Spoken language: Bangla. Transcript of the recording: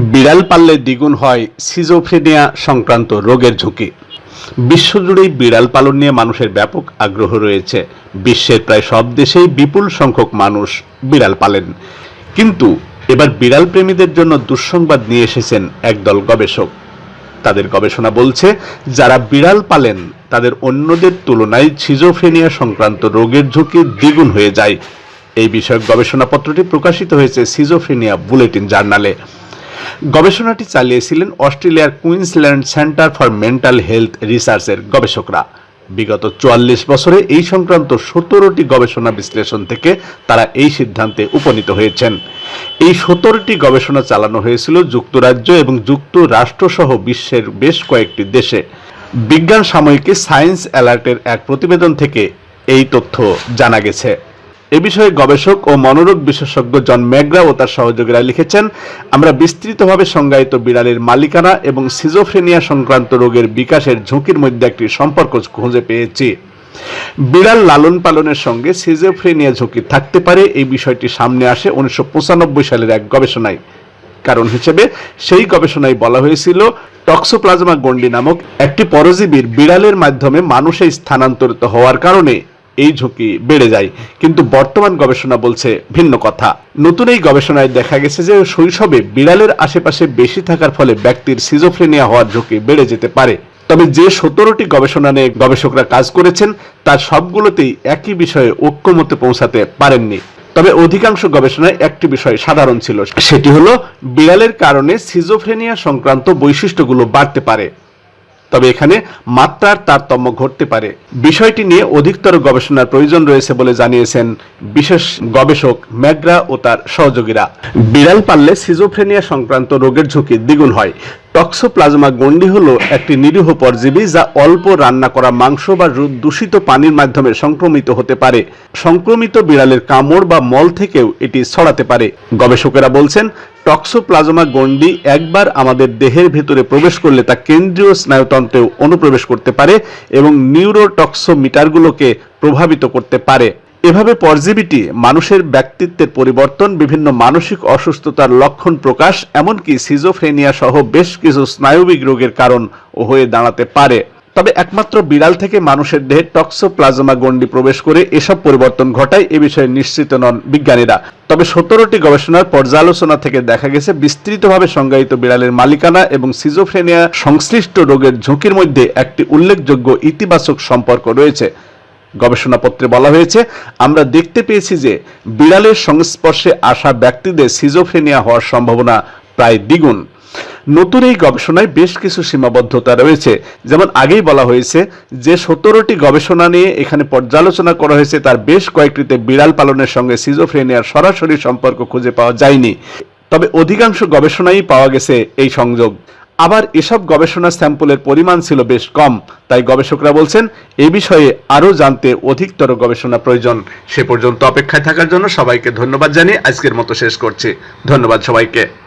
বিড়াল পাললে দ্বিগুণ হয় সিজোফ্রেনিয়া সংক্রান্ত রোগের ঝুঁকি। বিশ্বজুড়েই বিড়াল পালন নিয়ে মানুষের ব্যাপক আগ্রহ রয়েছে। বিশ্বের প্রায় সব দেশেই বিপুল সংখ্যক মানুষ বিড়াল পালেন। কিন্তু এবার বিড়াল প্রেমীদের জন্য দুঃসংবাদ নিয়ে এসেছেন একদল গবেষক। তাদের গবেষণা বলছে, যারা বিড়াল পালেন, তাদের অন্যদের তুলনায় সিজোফ্রেনিয়া সংক্রান্ত রোগের ঝুঁকি দ্বিগুণ হয়ে যায়। এই বিষয়ক গবেষণাপত্রটি প্রকাশিত হয়েছে সিজোফ্রেনিয়া বুলেটিন জার্নালে। গবেষণাটি চালিয়েছিলেন অস্ট্রেলিয়ার Queensland centre for mental health রিসার্চের গবেষকরা। বিগত চুয়াল্লিশ বছরে এই সংক্রান্ত সতেরোটি গবেষণা বিশ্লেষণ থেকে তারা এই সিদ্ধান্তে উপনীত হয়েছেন। এই সতেরোটি গবেষণা চালানো হয়েছিল যুক্তরাজ্য এবং যুক্তরাষ্ট্রসহ বিশ্বের বেশ কয়েকটি দেশে। বিজ্ঞান সাময়িকী সায়েন্স অ্যালার্টের এক প্রতিবেদন থেকে এই তথ্য জানা গেছে। এ বিষয়ে গবেষক ও মনোরোগ বিশেষজ্ঞ জন ম্যাগ্রা ও তার সহযোগীরা লিখেছেন, আমরা বিস্তৃতভাবে সংজ্ঞায়িত বিড়ালের মালিকানা এবং সিজোফ্রেনিয়া সংক্রান্ত রোগের বিকাশের ঝুঁকির মধ্যে একটি সম্পর্ক খুঁজে পেয়েছি। বিড়াল লালন পালনের সঙ্গে সিজোফ্রেনিয়া ঝুঁকি থাকতে পারে, এই বিষয়টি সামনে আসে উনিশশো পঁচানব্বই সালের এক গবেষণায়। কারণ হিসেবে সেই গবেষণায় বলা হয়েছিল, টক্সোপ্লাজমা গন্ডি নামক একটি পরজীবীর বিড়ালের মাধ্যমে মানুষে স্থানান্তরিত হওয়ার কারণে এই ঝুঁকি বেড়ে যায়। কিন্তু বর্তমান গবেষণা বলছে ভিন্ন কথা। নতুন এই গবেষণায় দেখা গেছে যে শৈশবে বিড়ালের আশেপাশে বেশি থাকার ফলে ব্যক্তির সিজোফ্রেনিয়া হওয়ার ঝুঁকি বেড়ে যেতে পারে। তবে যে সতেরোটি গবেষণা নিয়ে গবেষকরা কাজ করেছেন, তার সবগুলোতেই একই বিষয়ে ঐক্যমতে পৌঁছাতে পারেননি। তবে অধিকাংশ গবেষণায় একটি বিষয় সাধারণ ছিল, সেটি হলো বিড়ালের কারণে সিজোফ্রেনিয়া সংক্রান্ত বৈশিষ্ট্যগুলো বাড়তে পারে। তবে এখানে মাত্রার তারতম্য ঘটতে পারে। বিষয়টি নিয়ে অধিকতর গবেষণার প্রয়োজন রয়েছে বলে জানিয়েছেন বিশেষ গবেষক ম্যাগ্রা ও তার সহযোগীরা। বিড়াল পাললে সিজোফ্রেনিয়া সংক্রান্ত রোগের ঝুঁকি দ্বিগুণ হয়। টক্সোপ্লাজমা গন্ডি হল একটি নিরীহ পরজীবী যা অল্প রান্না করা মাংস বা দূষিত পানির মাধ্যমে সংক্রমিত হতে পারে। সংক্রমিত বিড়ালের কামড় বা মল থেকেও এটি ছড়াতে পারে। গবেষকেরা বলছেন, টক্সোপ্লাজমা গন্ডি একবার আমাদের দেহের ভেতরে প্রবেশ করলে তা কেন্দ্রীয় স্নায়ুতন্ত্রেও অনুপ্রবেশ করতে পারে এবং নিউরোটক্সোমিটারগুলোকে প্রভাবিত করতে পারে। এভাবে পরজীবীটি মানুষের ব্যক্তিত্বের পরিবর্তন, বিভিন্ন মানসিক অসুস্থতার লক্ষণ প্রকাশ, এমনকি সিজোফ্রেনিয়া সহ বেশ কিছু স্নায়বিক রোগের কারণ হয়ে দাঁড়াতে পারে। তবে একমাত্র বিড়াল থেকে মানুষের দেহে টক্সোপ্লাজমা গন্ডি প্রবেশ করে এসব পরিবর্তন ঘটায় এ বিষয়ে নিশ্চিত নন বিজ্ঞানীরা। তবে সতেরোটি গবেষণার পর্যালোচনা থেকে দেখা গেছে, বিস্তৃতভাবে সংজ্ঞায়িত বিড়ালের মালিকানা এবং সিজোফ্রেনিয়া সংশ্লিষ্ট রোগের ঝুঁকির মধ্যে একটি উল্লেখযোগ্য ইতিবাচক সম্পর্ক রয়েছে। গবেষণাপত্রে বলা হয়েছে, আমরা দেখতে পেয়েছি যে বিড়ালের সংস্পর্শে আসা ব্যক্তিদের সিজোফ্রেনিয়া হওয়ার সম্ভাবনা প্রায় দ্বিগুণ। নতুন এই গবেষণায় বেশ কিছু সীমাবদ্ধতা রয়েছে। যেমন আগেই বলা হয়েছে যে সতেরোটি গবেষণা নিয়ে এখানে পর্যালোচনা করা হয়েছে, তার বেশ কয়েকটিতে বিড়াল পালনের সঙ্গে সিজোফ্রেনিয়ার সরাসরি সম্পর্ক খুঁজে পাওয়া যায়নি। তবে অধিকাংশ গবেষণায় পাওয়া গেছে এই সংযোগ। আবার এসব গবেষণা স্যাম্পলের পরিমাণ ছিল বেশ কম। তাই গবেষকরা বলছেন, এ বিষয়ে আরও জানতে অধিকতর গবেষণা প্রয়োজন। সে পর্যন্ত অপেক্ষায় থাকার জন্য সবাইকে ধন্যবাদ জানিয়ে আজকের মতো শেষ করছি। ধন্যবাদ সবাইকে।